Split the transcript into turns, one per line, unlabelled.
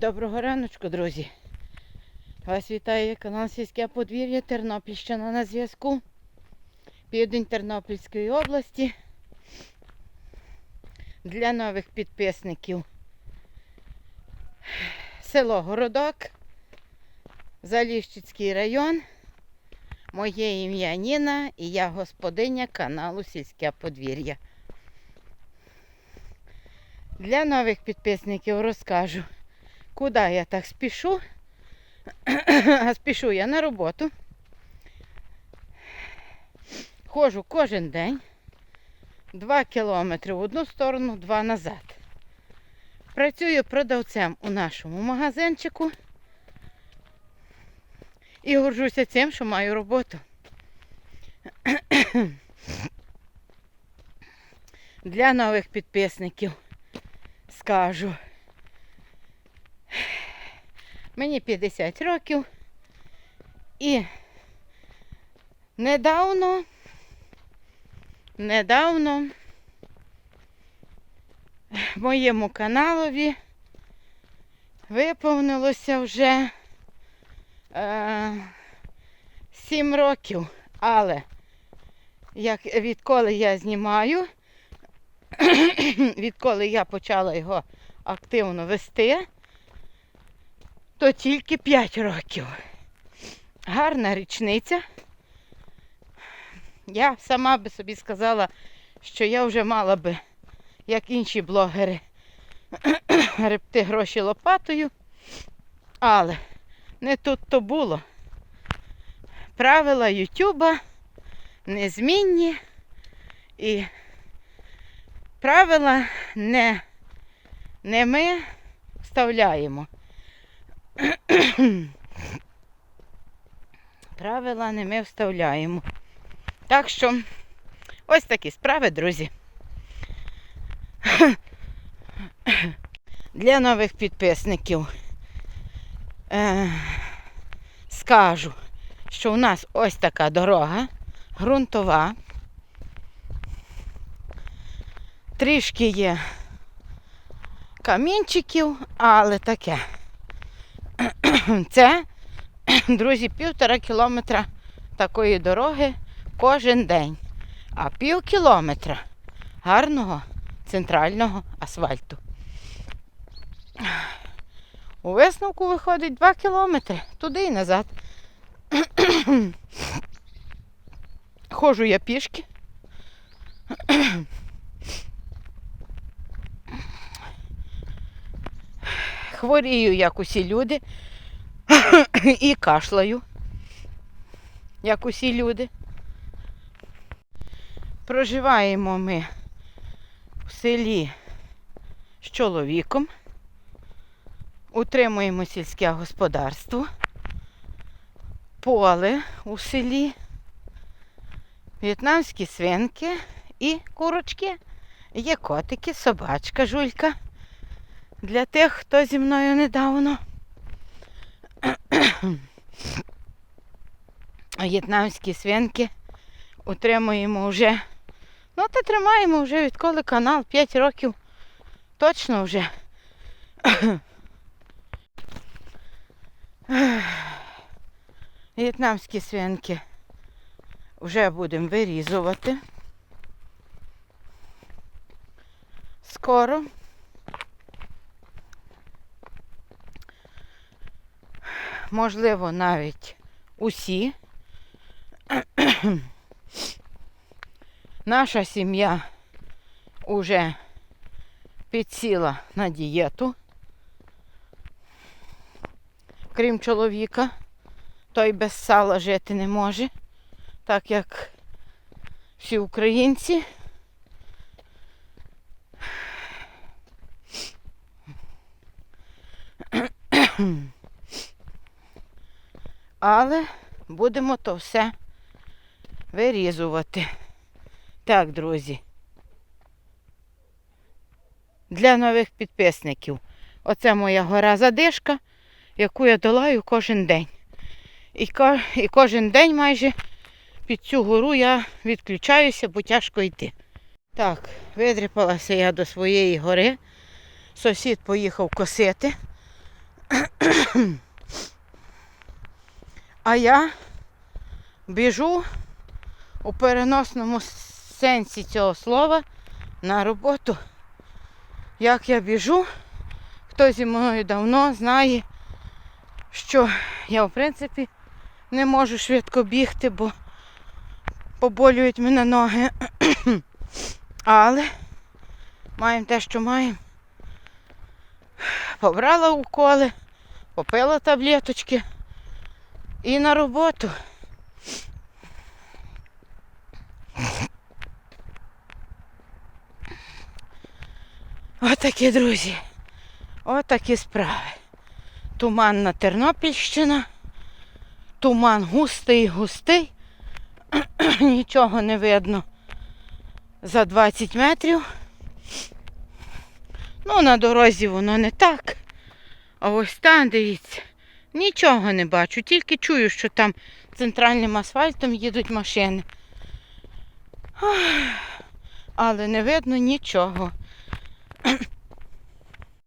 Доброго раночку, друзі. Вас вітає канал Сільське подвір'я Тернопільщина на зв'язку. Південь Тернопільської області. Для нових підписників. Село Городок, Заліщицький район. Моє ім'я Ніна і я господиня каналу Сільське подвір'я. Для нових підписників розкажу, куди я так спішу. А спішу я на роботу. Ходжу кожен день. Два кілометри в одну сторону, два назад. Працюю продавцем у нашому магазинчику. І горжуся цим, що маю роботу. Для нових підписників скажу. Мені 50 років. І недавно, недавно моєму каналові виповнилося вже е, 7 років. Але як відколи я знімаю, відколи я почала його активно вести, то тільки 5 років. Гарна річниця. Я сама би собі сказала, що я вже мала би, як інші блогери, гребти гроші лопатою. Але не тут то було. Правила Ютуба незмінні і правила не, не ми вставляємо. Правила не ми вставляємо. Так що ось такі справи, друзі. Для нових підписників е, скажу, що у нас ось така дорога, ґрунтова. Трішки є камінчиків, але таке. Це, друзі, півтора кілометра такої дороги кожен день. А пів кілометра гарного центрального асфальту. У висновку виходить 2 кілометри туди і назад. Ходжу я пішки. Хворію, як усі люди, і кашлаю, як усі люди. Проживаємо ми в селі з чоловіком, утримуємо сільське господарство, поле у селі, в'єтнамські свинки і курочки. Є котики, собачка, жулька. Для тих, хто зі мною недавно. В'єтнамські свинки утримуємо вже. Ну, та тримаємо вже відколи канал 5 років. Точно вже. В'єтнамські свинки вже будемо вирізувати. Скоро. Можливо, навіть усі. Наша сім'я уже підсіла на дієту. Крім чоловіка, той без сала жити не може, так як всі українці. Але будемо то все вирізувати. Так, друзі. Для нових підписників. Оце моя гора задишка, яку я долаю кожен день. І, ко- і кожен день майже під цю гору я відключаюся, бо тяжко йти. Так, видріпалася я до своєї гори. Сусід поїхав косити. А я біжу у переносному сенсі цього слова на роботу. Як я біжу, хто зі мною давно знає, що я, в принципі, не можу швидко бігти, бо поболюють мене ноги. Але маємо те, що маємо. Побрала уколи, попила таблеточки і на роботу. Отакі, друзі. Отакі справи. Туманна Тернопільщина. Туман густий, густий. Нічого не видно за 20 метрів. Ну, на дорозі воно не так. А ось там, дивіться, Нічого не бачу, тільки чую, що там центральним асфальтом їдуть машини. Але не видно нічого.